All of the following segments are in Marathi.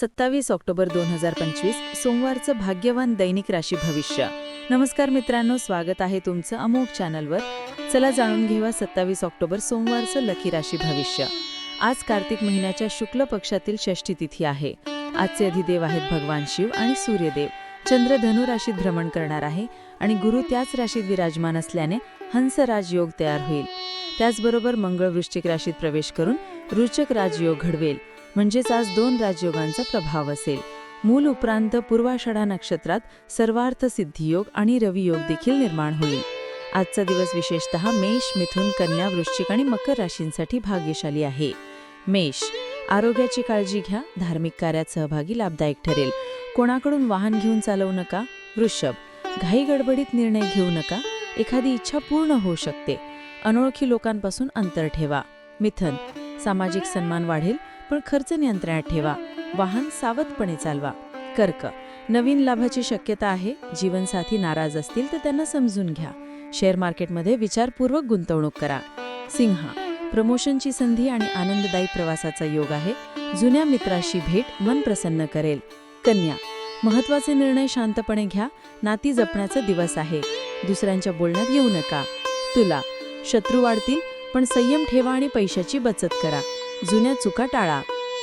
सत्तावीस ऑक्टोबर दोन हजार पंचवीस सोमवारचं भाग्यवान दैनिक राशी भविष्य. नमस्कार मित्रांनो स्वागत आहे तुमचं अमोक चॅनलवर. चला जाणून घेवा सत्तावीस ऑक्टोबर सोमवारचं लकी राशी भविष्य. आज कार्तिक महिन्याच्या शुक्ल पक्षातील षष्ठी तिथी आहे. आजचे अधिदेव आहेत भगवान शिव आणि सूर्यदेव. चंद्र धनु राशीत भ्रमण करणार आहे आणि गुरु त्याच राशीत विराजमान असल्याने हंसराज योग तयार होईल. त्याचबरोबर मंगळ वृश्चिक राशीत प्रवेश करून रुचक राजयोग घडवेल. म्हणजेच आज दोन राजयोगांचा प्रभाव असेल. मूल उपरांत पूर्वाषाढा नक्षत्रात सर्वार्थ सिद्धियोग आणि रवियोग देखील निर्माण होईल. आजचा दिवस विशेषतः मेष मिथुन कन्या वृश्चिक आणि मकर राशींसाठी भाग्यशाली आहे. मेष आरोग्याची काळजी घ्या धार्मिक कार्यात सहभागी लाभदायक ठरेल. कोणाकडून वाहन घेऊन चालवू नका? वृषभ घाई गडबडीत निर्णय घेऊ नका. एखादी इच्छा पूर्ण होऊ शकते. अनोळखी लोकांपासून अंतर ठेवा. मिथन सामाजिक सन्मान वाढेल. पण खर्च नियंत्रणात ठेवा. वाहन सावधपणे चालवा. कर्क. नवीन लाभाची शक्यता आहे. जीवनसाथी नाराज असतील तर त्यांना समजून घ्या. शेअर मार्केटमध्ये विचारपूर्वक गुंतवणूक करा. सिंहा. प्रमोशनची संधी आणि आनंददायी प्रवासाचा योग आहे. जुन्या मित्राशी भेट मन प्रसन्न करेल. कन्या. महत्त्वाचे निर्णय शांतपणे घ्या. नाती जपण्याचा दिवस आहे. दुसऱ्यांच्या बोलण्यात येऊ नका. तुला. शत्रू वाढतील पण संयम ठेवा आणि पैशाची बचत करा. जुन्या चुका टाळा.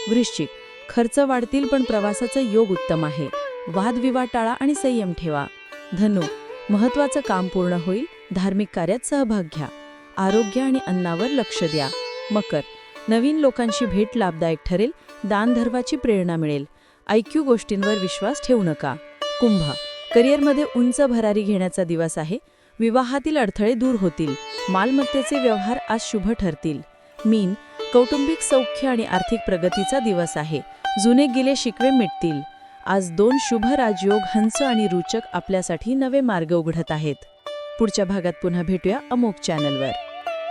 वृश्चिक खर्च वाढतील पण प्रवासाचा योग उत्तम आहे. वादविवाद टाळा आणि संयम ठेवा. धनु महत्वाचं काम पूर्ण होईल धार्मिक कार्यात सहभाग घ्या. आरोग्य आणि अन्नावर लक्ष द्या. मकर नवीन लोकांशी भेट लाभदायक ठरेल दानधर्वाची प्रेरणा मिळेल. ऐक्यू गोष्टींवर विश्वास ठेवू नका. कुंभ करिअरमध्ये उंच भरारी घेण्याचा दिवस आहे. विवाहातील अडथळे दूर होतील. मालमत्तेचे व्यवहार आज शुभ ठरतील. मीन कौटुंबिक सौख्य आणि आर्थिक प्रगतीचा दिवस आहे. जुने गेले शिकवे मिटतील. आज दोन शुभ राजयोग हंस आणि रुचक आपल्यासाठी नवे मार्ग उघडत आहेत. पुढच्या भागात पुन्हा भेटूया अमोक चॅनलवर.